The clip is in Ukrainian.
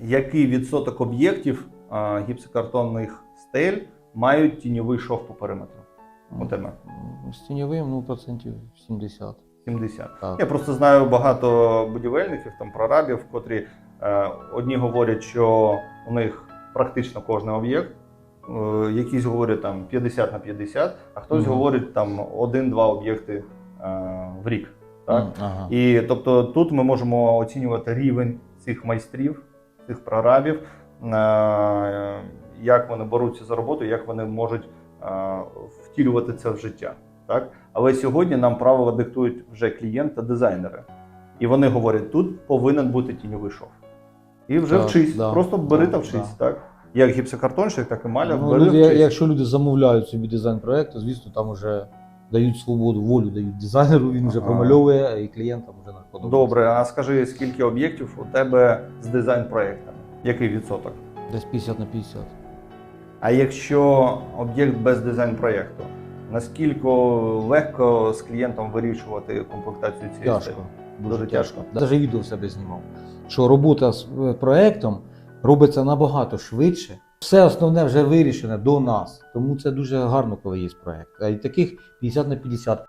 який відсоток об'єктів гіпсокартонних стель мають тіньовий шов по периметру? У тебе З тіньовим, ну, процентів 70. 70. Так. Я просто знаю багато будівельників, там прорабів, котрі е, одні говорять, що у них практично кожен об'єкт, е, якісь говорять там 50 на 50, а хтось Мгм. говорить там один-два об'єкти е, в рік. Так? М, Ага. І тобто тут ми можемо оцінювати рівень цих майстрів, цих прорабів, е, як вони беруться за роботу, як вони можуть е, втілювати це в життя. Так? Але сьогодні нам правила диктують вже клієнт та дизайнери. І вони говорять, тут повинен бути тіньовий шов. І вже Так, вчись. да, Просто бери да, та вчись. да. Так? Як гіпсокартонщик, так і маляр, Ну, бери люди, вчись. якщо люди замовляють собі дизайн проекту, звісно, там вже дають свободу, волю дають дизайнеру, він вже Ага. промальовує, і клієнтам вже на подобається. Добре, а скажи, скільки об'єктів у тебе з дизайн-проектами? Який відсоток? Десь 50 на 50. А якщо об'єкт без дизайн-проєкту, наскільки легко з клієнтом вирішувати комплектацію цієї Тяжко. стелі? Дуже, Дуже тяжко. Навіть відео себе знімав. Що робота з е, проектом робиться набагато швидше. Все основне вже вирішене до нас. Тому це дуже гарно, коли є проект. А і таких 50 на 50.